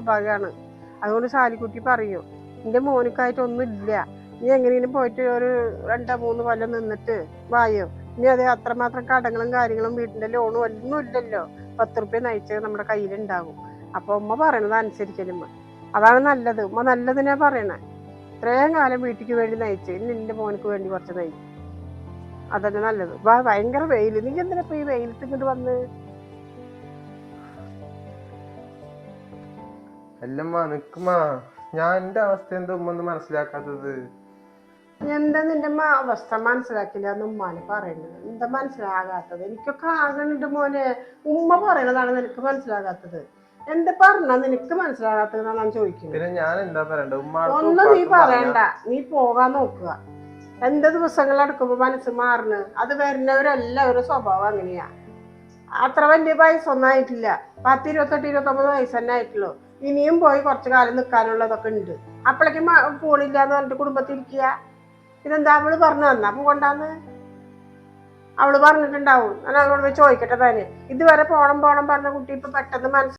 സ്വഭാവമാണ് അതുകൊണ്ട് ശാലിക്കുട്ടി പറയും എന്റെ മോനിക്കായിട്ട് ഒന്നും ഇല്ല. നീ എങ്ങനെയും പോയിട്ട് ഒരു രണ്ടോ മൂന്ന് കൊല്ലം നിന്നിട്ട് വായോ? ഇനി അത് അത്രമാത്രം കടങ്ങളും കാര്യങ്ങളും വീടിന്റെ ലോണും ഒന്നും ഇല്ലല്ലോ. പത്ത് റുപ്യ നയിച്ചത് നമ്മുടെ കയ്യിലുണ്ടാകും അപ്പൊ ഉമ്മ പറയണത് അനുസരിക്കലുമ്മ അതാണ് നല്ലത്. ഉമ്മ നല്ലതിനാ പറയണേ. ഇത്രയും കാലം വീട്ടിക്ക് വേണ്ടി നയിച്ച് ഇനി എന്റെ മോനക്ക് വേണ്ടി കുറച്ച് നയിച്ചു അതന്നെ നല്ലത്. ഭയങ്കര വെയിൽ നീ എന്തിനാ ഇപ്പൊ ഈ വെയിലത്ത് ഇങ്ങോട്ട് വന്ന് അല്ലമ്മ നിക്കുമാ. ഞാൻ എന്റെ അവസ്ഥ എന്താ ഉമ്മ ഒന്ന് മനസ്സിലാക്കാത്തത്? എന്താ നിന്റെ അവസ്ഥ മനസ്സിലാക്കില്ല എന്ന് ഉമ്മാന് പറയുന്നത് എന്താ മനസ്സിലാകാത്തത്? എനിക്കൊക്കെ ആകണുണ്ട് മോനെ. ഉമ്മ പറയണതാണ് നിനക്ക് മനസ്സിലാകാത്തത്. എന്താ പറഞ്ഞ നിനക്ക് മനസ്സിലാകാത്തത് ഞാൻ ചോദിക്കുന്നത്. പിന്നെ ഞാൻ എന്താ പറയണ്ട? ഉമ്മ ഒന്നും നീ പറയണ്ട. നീ പോകാൻ നോക്കുക. എന്ത് ദിവസങ്ങൾ എടുക്കുമ്പോ മനസ്സ് മാറണ്. അത് വരുന്നവരെല്ലാവരും സ്വഭാവം അങ്ങനെയാ. അത്ര വലിയ വയസ്സൊന്നും ആയിട്ടില്ല. പത്ത് ഇരുപത്തെട്ട് ഇരുപത്തൊമ്പത് വയസ്സ് തന്നെ ആയിട്ടുള്ളൂ. ഇനിയും പോയി കുറച്ചു കാലം നിൽക്കാനുള്ളതൊക്കെ ഉണ്ട്. അപ്പോഴേക്കും പോണില്ല എന്ന് പറഞ്ഞിട്ട് കുടുംബത്തിൽ ഇരിക്കുക. ഇതെന്താ അവൾ പറഞ്ഞു തന്നാ കൊണ്ടാന്ന്? അവൾ പറഞ്ഞിട്ടുണ്ടാവും. ഞാൻ അവളോട് ചോദിക്കട്ടെ തന്നെ ഇതുവരെ പോണം പോണം പറഞ്ഞ കുട്ടി ഇപ്പൊ പെട്ടെന്ന് മനസ്സിൽ